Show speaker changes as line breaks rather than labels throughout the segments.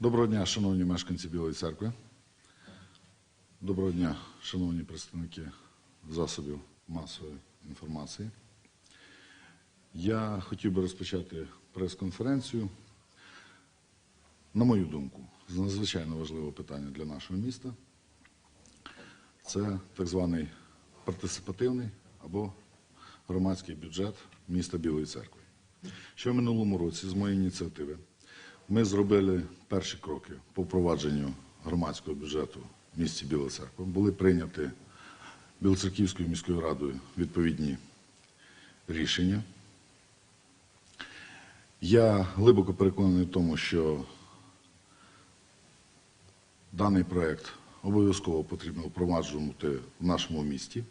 Доброго дня, шановні мешканці Білої церкви. Доброго дня, шановні представники засобів масової інформації. Я хотів би розпочати прес-конференцію. На мою думку, з надзвичайно важливого питання для нашого міста. Це так званий партисипативний або громадський бюджет міста Білої церкви. Ще в минулому році, з моєї ініціативи, ми зробили перші кроки по впровадженню громадського бюджету в місті Біла Церква. Були прийняті Білоцерківською міською радою відповідні рішення. Я глибоко переконаний в тому, що даний проект обов'язково потрібно впроваджувати в нашому місті.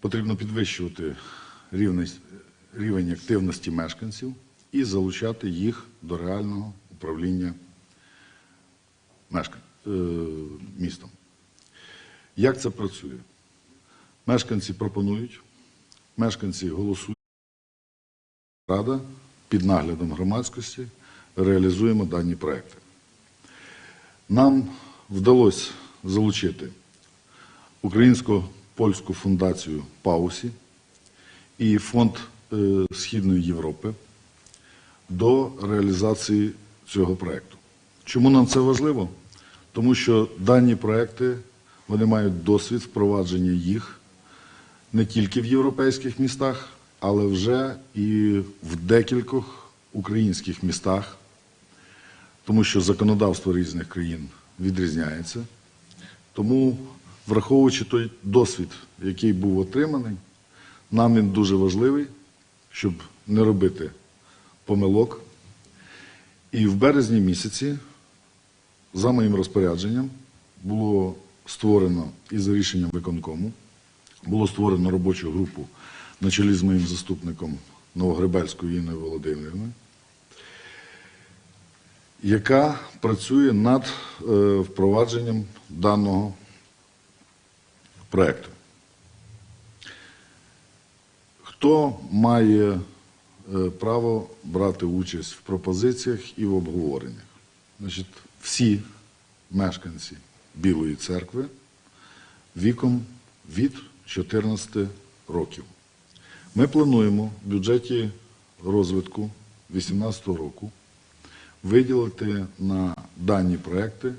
Потрібно підвищувати рівень активності мешканців і залучати їх до реального управління мешкан... е, містом. Як це працює? Мешканці пропонують, мешканці голосують. Рада під наглядом громадськості реалізуємо дані проекти. Нам вдалося залучити Українсько-польську фундацію Паусі і Фонд е, Східної Європи до реалізації цього проекту. Чому нам це важливо? Тому що дані проекти вони мають досвід впровадження їх не тільки в європейських містах, але вже і в декількох українських містах, тому що законодавство різних країн відрізняється. Тому, враховуючи той досвід, який був отриманий, нам він дуже важливий, щоб не робити помилок. І в березні місяці, за моїм розпорядженням, було створено і за рішенням виконкому, було створено робочу групу на чолі з моїм заступником Новогребельською Інною Володимирівною, яка працює над е, впровадженням даного проекту. Хто має право брати участь в пропозиціях і в обговореннях? Значить, всі мешканці Білої церкви віком від 14 років. Ми плануємо в бюджеті розвитку 2018 року виділити на дані проекти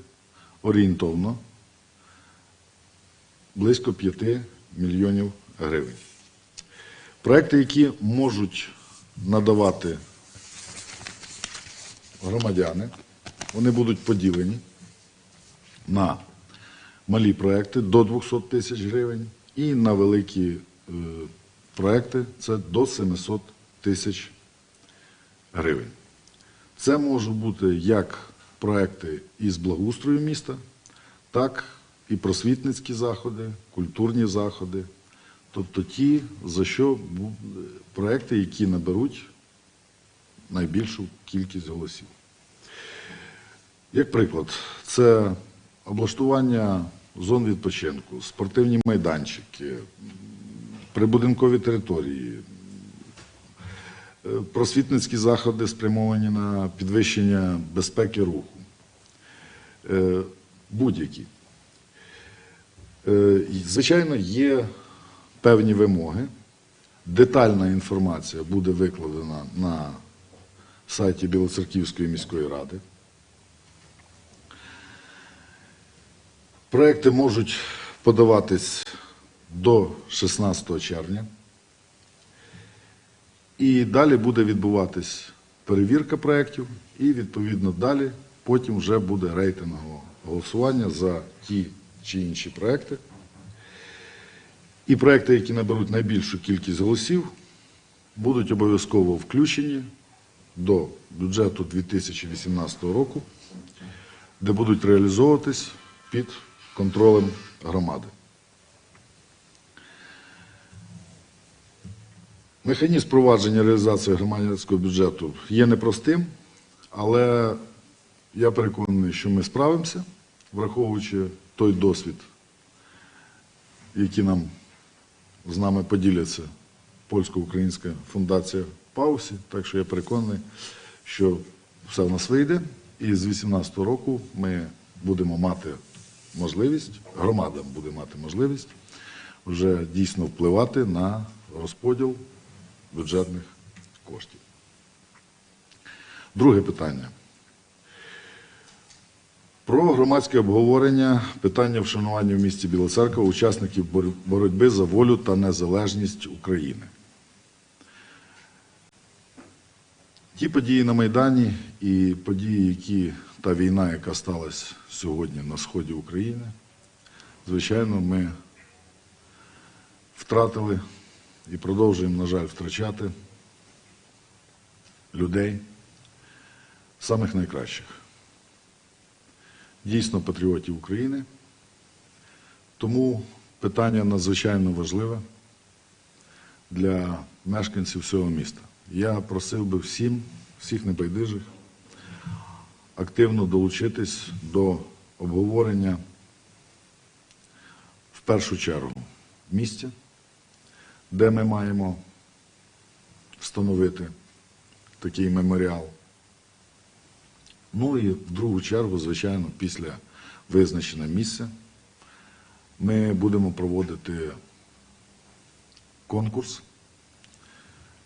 орієнтовно близько 5 мільйонів гривень. Проекти, які можуть надавати громадяни, вони будуть поділені на малі проекти до 200 тисяч гривень і на великі е, проекти це до 700 тисяч гривень. Це можуть бути як проекти із благоустрою міста, так і просвітницькі заходи, культурні заходи, тобто ті, за що проекти, які наберуть найбільшу кількість голосів. Як приклад, це облаштування зон відпочинку, спортивні майданчики, прибудинкові території, е, просвітницькі заходи спрямовані на підвищення безпеки руху, е, будь-які. Е, Звичайно, є певні вимоги. Детальна інформація буде викладена на сайті Білоцерківської міської ради. Проекти можуть подаватись до 16 червня. І далі буде відбуватись перевірка проєктів, і відповідно далі потім вже буде рейтингове голосування за ті чи інші проекти. І проекти, які наберуть найбільшу кількість голосів, будуть обов'язково включені до бюджету 2018 року, де будуть реалізовуватись під контролем громади. Механізм впровадження реалізації громадянського бюджету є непростим, але я переконаний, що ми справимося, враховуючи той досвід, який нам з нами поділяться польсько-українська фундація Паусі. Так що я переконаний, що все в нас вийде. І з 2018 року ми будемо мати можливість, громада буде мати можливість вже дійсно впливати на розподіл бюджетних коштів. Друге питання. Про громадське обговорення питання вшанування в місті Біла Церква учасників боротьби за волю та незалежність України. Ті події на Майдані і події, які та війна, яка сталася сьогодні на сході України, звичайно, ми втратили і продовжуємо, на жаль, втрачати людей самих найкращих. Дійсно патріотів України. Тому питання надзвичайно важливе для мешканців всього міста. Я просив би всім, всіх небайдужих, активно долучитись до обговорення в першу чергу місця, де ми маємо встановити такий меморіал. Ну і в другу чергу, звичайно, після визначення місця ми будемо проводити конкурс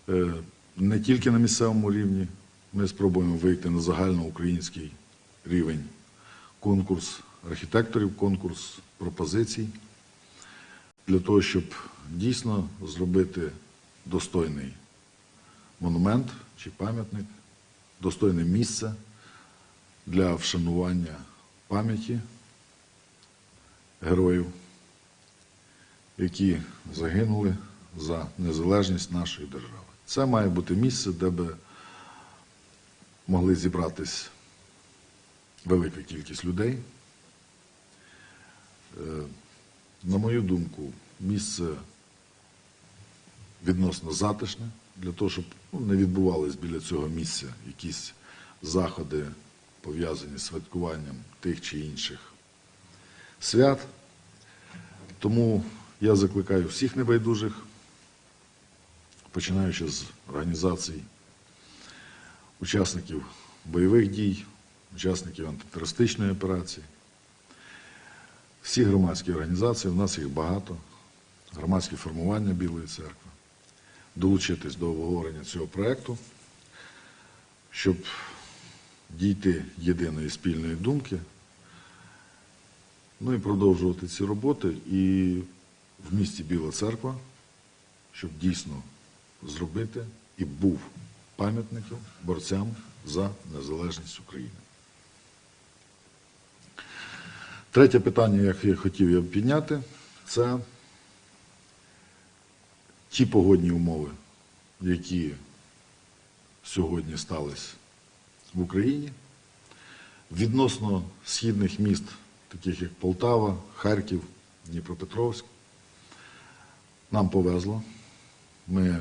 Е, не тільки на місцевому рівні. Ми спробуємо вийти на загальноукраїнський рівень. Конкурс архітекторів, конкурс пропозицій для того, щоб дійсно зробити достойний монумент чи пам'ятник, достойне місце для вшанування пам'яті героїв, які загинули за незалежність нашої держави. Це має бути місце, де би могли зібратись велика кількість людей. Е, На мою думку, місце відносно затишне, для того, щоб ну, не відбувались біля цього місця якісь заходи, пов'язані з святкуванням тих чи інших свят. Тому я закликаю всіх небайдужих, починаючи з організацій учасників бойових дій, учасників антитерористичної операції, всі громадські організації, у нас їх багато, громадські формування Білої церкви, долучитись до обговорення цього проєкту, щоб дійти єдиної спільної думки, ну і продовжувати ці роботи і в місті Біла Церква, щоб дійсно зробити і був пам'ятником борцям за незалежність України. Третє питання, яке я хотів я підняти, це ті погодні умови, які сьогодні стались в Україні. Відносно східних міст, таких як Полтава, Харків, Дніпропетровськ, нам повезло. Ми,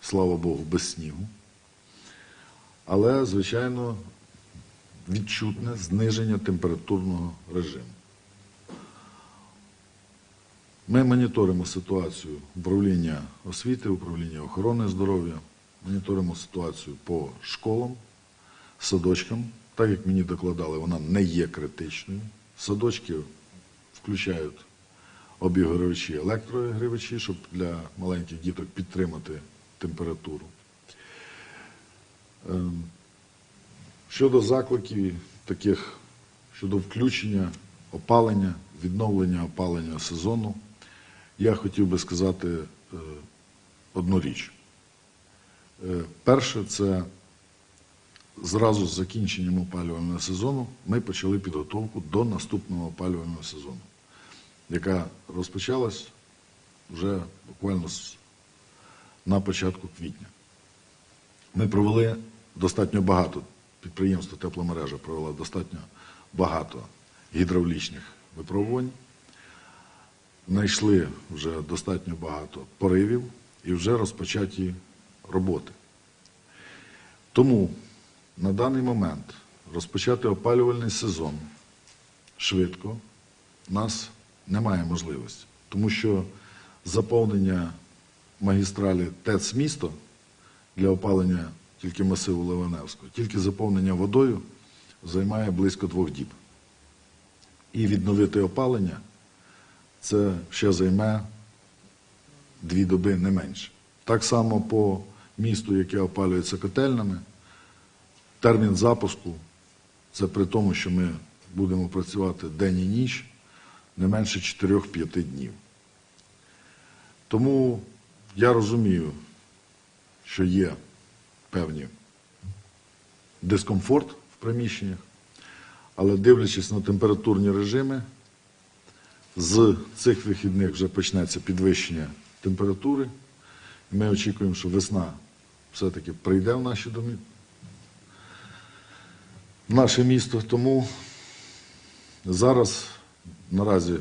слава Богу, без снігу. Але, звичайно, відчутне зниження температурного режиму. Ми моніторимо ситуацію управління освіти, управління охорони здоров'я, моніторимо ситуацію по школам, садочкам. Так як мені докладали, вона не є критичною. Садочки включають обігрівачі, електроігрівачі, щоб для маленьких діток підтримати температуру. Ем, Щодо закликів таких, щодо включення опалення, відновлення опалення сезону, я хотів би сказати е, одну річ. Е, Перше, це зразу з закінченням опалювального сезону ми почали підготовку до наступного опалювального сезону, яка розпочалась вже буквально на початку квітня. Ми провели достатньо багато, підприємство тепломережа провело достатньо багато гідравлічних випробувань. Знайшли вже достатньо багато поривів і вже розпочаті роботи. Тому на даний момент розпочати опалювальний сезон швидко у нас немає можливості, тому що заповнення магістралі ТЕЦ місто для опалення тільки масиву Ливаневського, тільки заповнення водою займає близько двох діб. І відновити опалення це ще займе дві доби не менше. Так само по місту, яке опалюється котельнями, термін запуску це при тому, що ми будемо працювати день і ніч не менше 4-5 днів. Тому я розумію, що є певні дискомфорт в приміщеннях, але дивлячись на температурні режими, з цих вихідних вже почнеться підвищення температури. Ми очікуємо, що весна все-таки прийде в наші домі, наше місто. Тому зараз наразі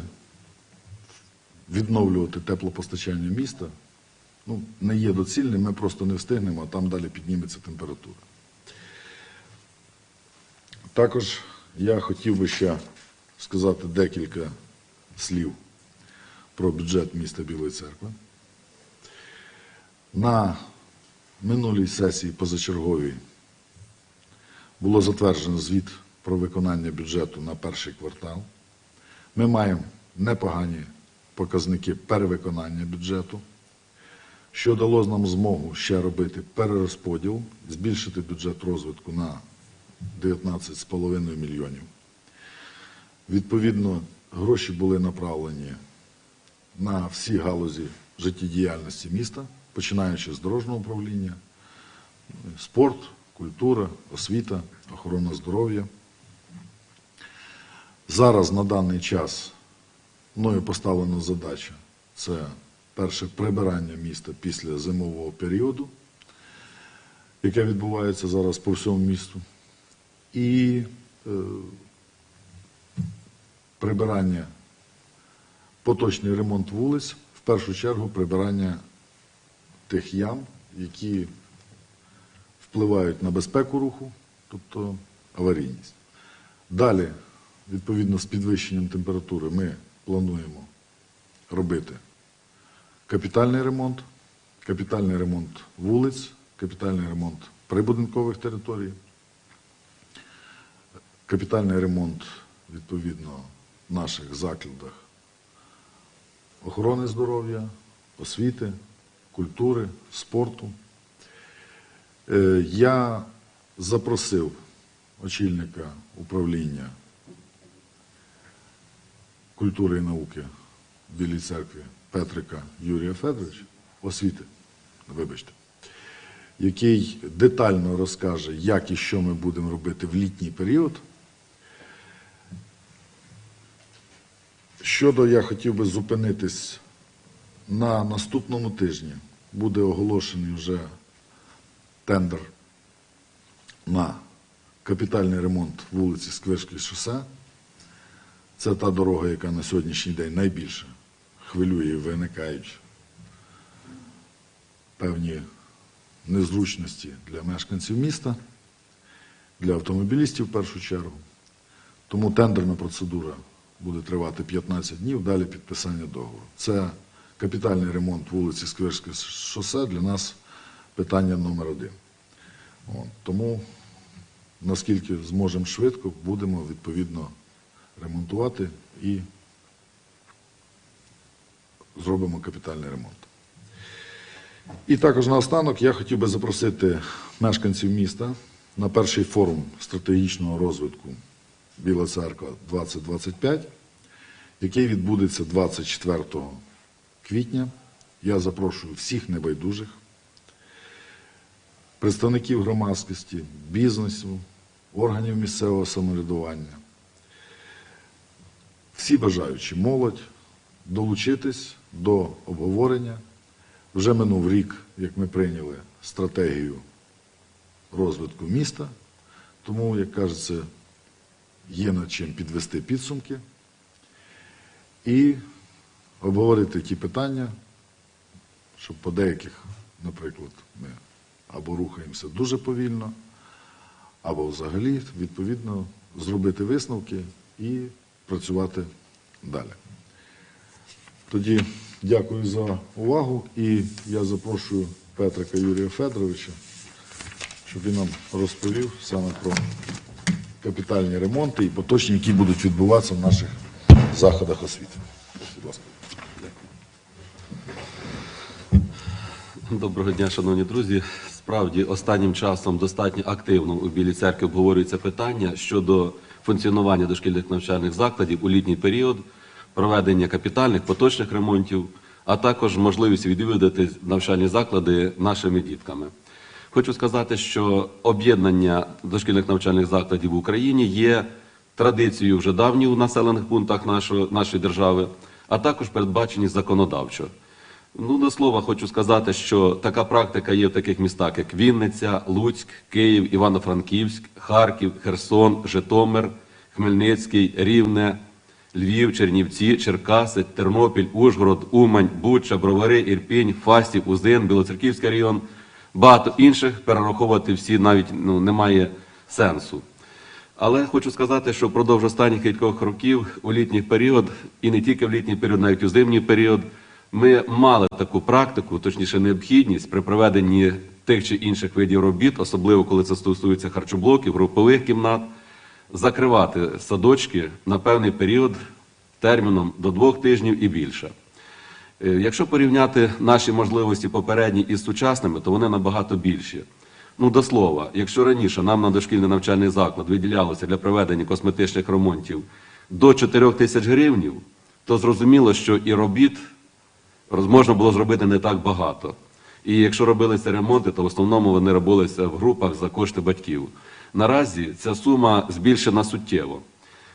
відновлювати теплопостачання міста ну, не є доцільним, ми просто не встигнемо, а там далі підніметься температура. Також я хотів би ще сказати декілька слів про бюджет міста Білої церкви. На минулій сесії позачерговій було затверджено звіт про виконання бюджету на перший квартал. Ми маємо непогані показники перевиконання бюджету, що дало нам змогу ще робити перерозподіл, збільшити бюджет розвитку на 19,5 мільйонів. Відповідно, гроші були направлені на всі галузі життєдіяльності міста, починаючи з дорожнього управління, спорт, культура, освіта, охорона здоров'я. Зараз на даний час мною поставлена задача це перше прибирання міста після зимового періоду, яке відбувається зараз по всьому місту, і е, прибирання, поточний ремонт вулиць, в першу чергу прибирання тих ям, які впливають на безпеку руху, тобто аварійність. Далі, відповідно з підвищенням температури, ми плануємо робити капітальний ремонт, капітальний ремонт вулиць, капітальний ремонт прибудинкових територій, капітальний ремонт, відповідно, в наших закладах охорони здоров'я, освіти, культури, спорту. Е, Я запросив очільника управління культури і науки в Білій церкві Петрика Юрія Федоровича, освіти, вибачте, який детально розкаже, як і що ми будемо робити в літній період. Щодо я хотів би зупинитись на наступному тижні. Буде оголошений вже тендер на капітальний ремонт вулиці Сквирської шосе. Це та дорога, яка на сьогоднішній день найбільше хвилює і виникають певні незручності для мешканців міста, для автомобілістів в першу чергу. Тому тендерна процедура буде тривати 15 днів, далі підписання договору. Це капітальний ремонт вулиці Сквирське шосе для нас питання номер один. От. Тому, наскільки зможемо швидко, будемо відповідно ремонтувати і зробимо капітальний ремонт. І також наостанок я хотів би запросити мешканців міста на перший форум стратегічного розвитку Біла Церква 2025, який відбудеться 24 квітня. Я запрошую всіх небайдужих, представників громадськості, бізнесу, органів місцевого самоврядування, всі бажаючі молодь долучитись до обговорення. Вже минув рік, як ми прийняли стратегію розвитку міста, тому, як кажеться, є над чим підвести підсумки. І обговорити ті питання, щоб по деяких, наприклад, ми або рухаємося дуже повільно, або взагалі, відповідно, зробити висновки і працювати далі. Тоді дякую за увагу і я запрошую Петрика Юрія Федоровича, щоб він нам розповів саме про капітальні ремонти і поточні, які будуть відбуватися в наших заходах освіти.
Доброго дня, шановні друзі. Справді, останнім часом достатньо активно у Білій церкві обговорюється питання щодо функціонування дошкільних навчальних закладів у літній період, проведення капітальних поточних ремонтів, а також можливість відвідати навчальні заклади нашими дітками. Хочу сказати, що об'єднання дошкільних навчальних закладів в Україні є традицією вже давньою у населених пунктах нашої, нашої держави, а також передбачені законодавчо. Ну, до слова, хочу сказати, що така практика є в таких містах, як Вінниця, Луцьк, Київ, Івано-Франківськ, Харків, Херсон, Житомир, Хмельницький, Рівне, Львів, Чернівці, Черкаси, Тернопіль, Ужгород, Умань, Буча, Бровари, Ірпінь, Фастів, Узин, Білоцерківський район, багато інших перераховувати всі навіть ну, немає сенсу. Але хочу сказати, що впродовж останніх кількох років у літній період, і не тільки в літній період, навіть у зимній період, ми мали таку практику, точніше необхідність при проведенні тих чи інших видів робіт, особливо коли це стосується харчоблоків, групових кімнат, закривати садочки на певний період терміном до двох тижнів і більше. Е, Якщо порівняти наші можливості попередні із сучасними, то вони набагато більші. Ну, до слова, якщо раніше нам на дошкільний навчальний заклад виділялося для проведення косметичних ремонтів до 4 тисяч гривнів, то зрозуміло, що і робіт можна було зробити не так багато. І якщо робилися ремонти, то в основному вони робилися в групах за кошти батьків. Наразі ця сума збільшена суттєво.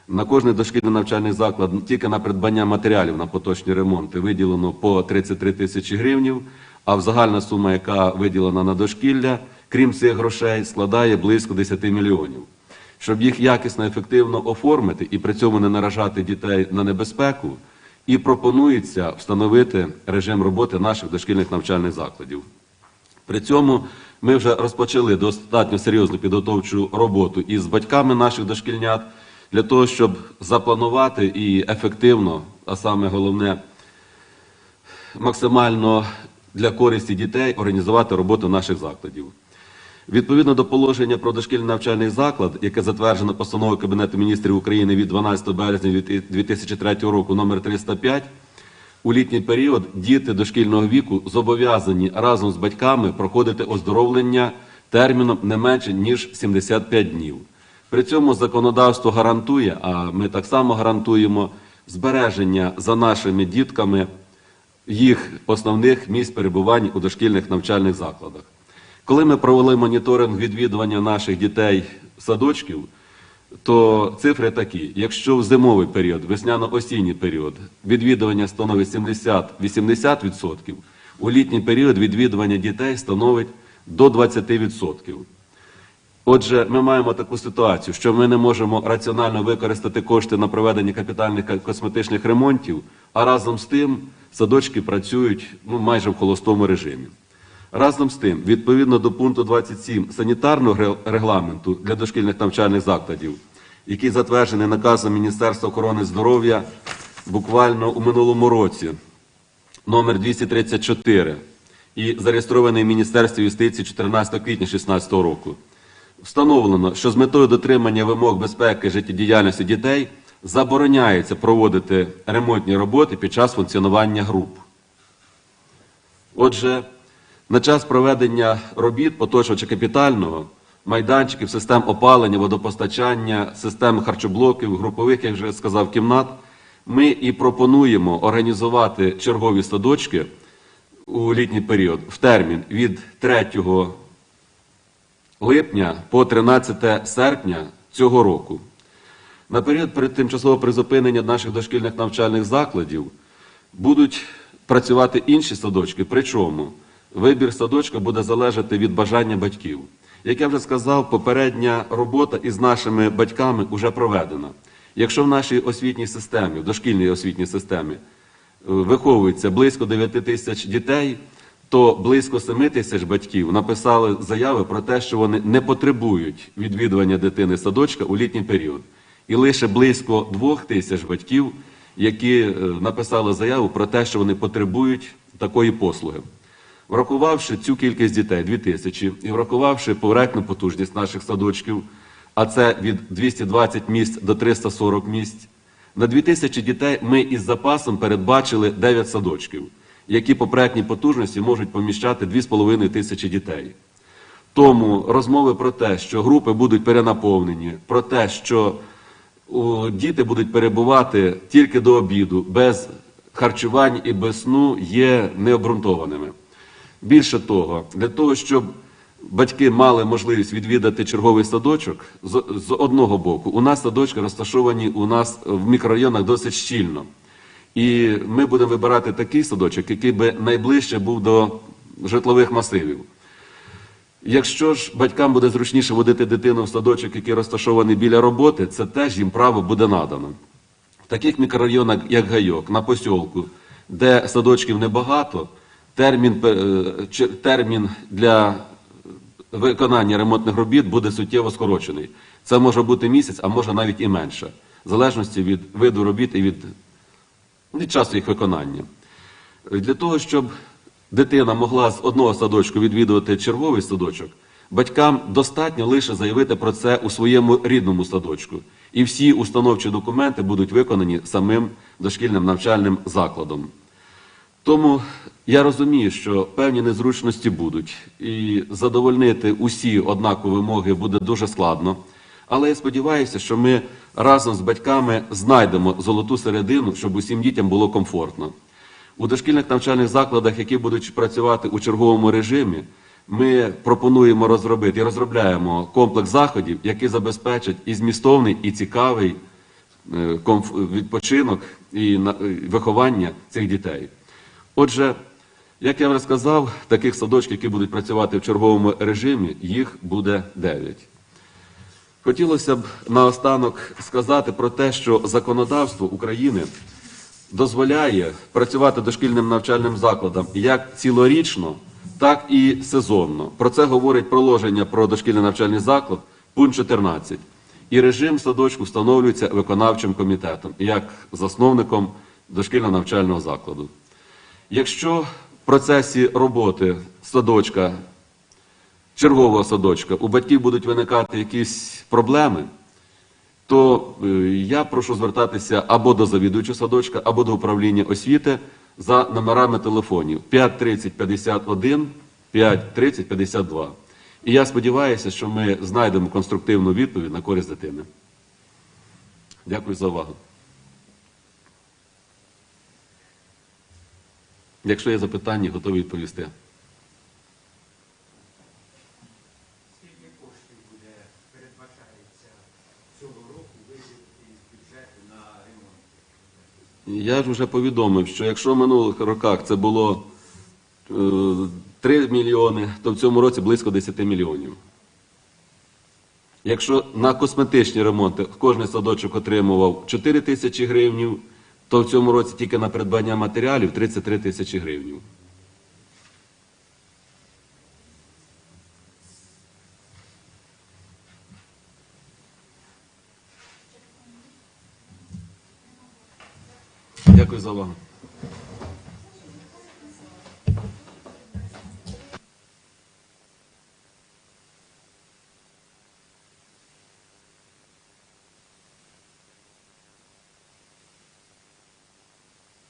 На кожний дошкільний навчальний заклад тільки на придбання матеріалів на поточні ремонти виділено по 33 тисячі гривнів, а загальна сума, яка виділена на дошкілля, крім цих грошей, складає близько 10 мільйонів. Щоб їх якісно ефективно оформити і при цьому не наражати дітей на небезпеку, і пропонується встановити режим роботи наших дошкільних навчальних закладів. При цьому ми вже розпочали достатньо серйозну підготовчу роботу із батьками наших дошкільнят для того, щоб запланувати і ефективно, а саме головне, максимально для користі дітей організувати роботу наших закладів. Відповідно до положення про дошкільний навчальний заклад, яке затверджено постановою Кабінету міністрів України від 12 березня 2003 року номер 305, у літній період діти дошкільного віку зобов'язані разом з батьками проходити оздоровлення терміном не менше ніж 75 днів. При цьому законодавство гарантує, а ми так само гарантуємо збереження за нашими дітками їх основних місць перебування у дошкільних навчальних закладах. Коли ми провели моніторинг відвідування наших дітей садочків, то цифри такі: якщо в зимовий період, весняно-осінній період відвідування становить 70-80%, у літній період відвідування дітей становить до 20%. Отже, ми маємо таку ситуацію, що ми не можемо раціонально використати кошти на проведення капітальних косметичних ремонтів, а разом з тим садочки працюють ну, майже в холостому режимі. Разом з тим, відповідно до пункту 27 санітарного регламенту для дошкільних навчальних закладів, який затверджений наказом Міністерства охорони здоров'я буквально у минулому році, номер 234 і зареєстрований в Міністерстві юстиції 14 квітня 2016 року. Встановлено, що з метою дотримання вимог безпеки життєдіяльності дітей забороняється проводити ремонтні роботи під час функціонування груп. Отже, на час проведення робіт поточного чи капітального майданчиків, систем опалення, водопостачання, систем харчоблоків, групових, як вже сказав, кімнат, ми і пропонуємо організувати чергові садочки у літній період в термін від 3 липня по 13 серпня цього року. На період перед тимчасового призупинення наших дошкільних навчальних закладів будуть працювати інші садочки. Причому вибір садочка буде залежати від бажання батьків. Як я вже сказав, попередня робота із нашими батьками вже проведена. Якщо в нашій освітній системі, в дошкільній освітній системі, е, виховується близько 9 тисяч дітей, то близько 7 тисяч батьків написали заяви про те, що вони не потребують відвідування дитини садочка у літній період. І лише близько 2 тисяч батьків, які е, написали заяву про те, що вони потребують такої послуги. Врахувавши цю кількість дітей, 2 тисячі, і врахувавши проектну потужність наших садочків, а це від 220 місць до 340 місць. На 2000 дітей ми із запасом передбачили 9 садочків, які по проектній потужності можуть поміщати 2,5 тисячі дітей. Тому розмови про те, що групи будуть перенаповнені, про те, що діти будуть перебувати тільки до обіду, без харчувань і без сну, є необґрунтованими. Більше того, для того, щоб батьки мали можливість відвідати черговий садочок, з, одного боку, у нас садочки розташовані у нас в мікрорайонах досить щільно. І ми будемо вибирати такий садочок, який би найближче був до житлових масивів. Якщо ж батькам буде зручніше водити дитину в садочок, який розташований біля роботи, це теж їм право буде надано. В таких мікрорайонах, як Гайок, на посілку, де садочків небагато, термін, е, термін для виконання ремонтних робіт буде суттєво скорочений. Це може бути місяць, а може навіть і менше, в залежності від виду робіт і від, від часу їх виконання. Для того, щоб дитина могла з одного садочку відвідувати черговий садочок, батькам достатньо лише заявити про це у своєму рідному садочку. І всі установчі документи будуть виконані самим дошкільним навчальним закладом. Тому я розумію, що певні незручності будуть, і задовольнити усі однакові вимоги буде дуже складно. Але я сподіваюся, що ми разом з батьками знайдемо золоту середину, щоб усім дітям було комфортно. У дошкільних навчальних закладах, які будуть працювати у черговому режимі, ми пропонуємо розробити і розробляємо комплекс заходів, які забезпечать і змістовний, і цікавий е, відпочинок і виховання цих дітей. Отже, як я вже сказав, таких садочків, які будуть працювати в черговому режимі, їх буде 9. Хотілося б наостанок сказати про те, що законодавство України дозволяє працювати дошкільним навчальним закладам як цілорічно, так і сезонно. Про це говорить проложення про дошкільний навчальний заклад, пункт 14. І режим садочку встановлюється виконавчим комітетом як засновником дошкільного навчального закладу. Якщо в процесі роботи садочка, чергового садочка, у батьків будуть виникати якісь проблеми, то е, я прошу звертатися або до завідувача садочка, або до управління освіти за номерами телефонів 530 51 530 52. І я сподіваюся, що ми знайдемо конструктивну відповідь на користь дитини. Дякую за увагу. Якщо є запитання, готові відповісти.
Скільки коштів буде передбачається цього року виділити із бюджету на ремонт?
Я ж вже повідомив, що якщо в минулих роках це було е, 3 мільйони, то в цьому році близько 10 мільйонів. Якщо на косметичні ремонти кожен садочок отримував 4 тисячі гривнів, то в цьому році тільки на придбання матеріалів 33 тисячі гривнів. Дякую за увагу.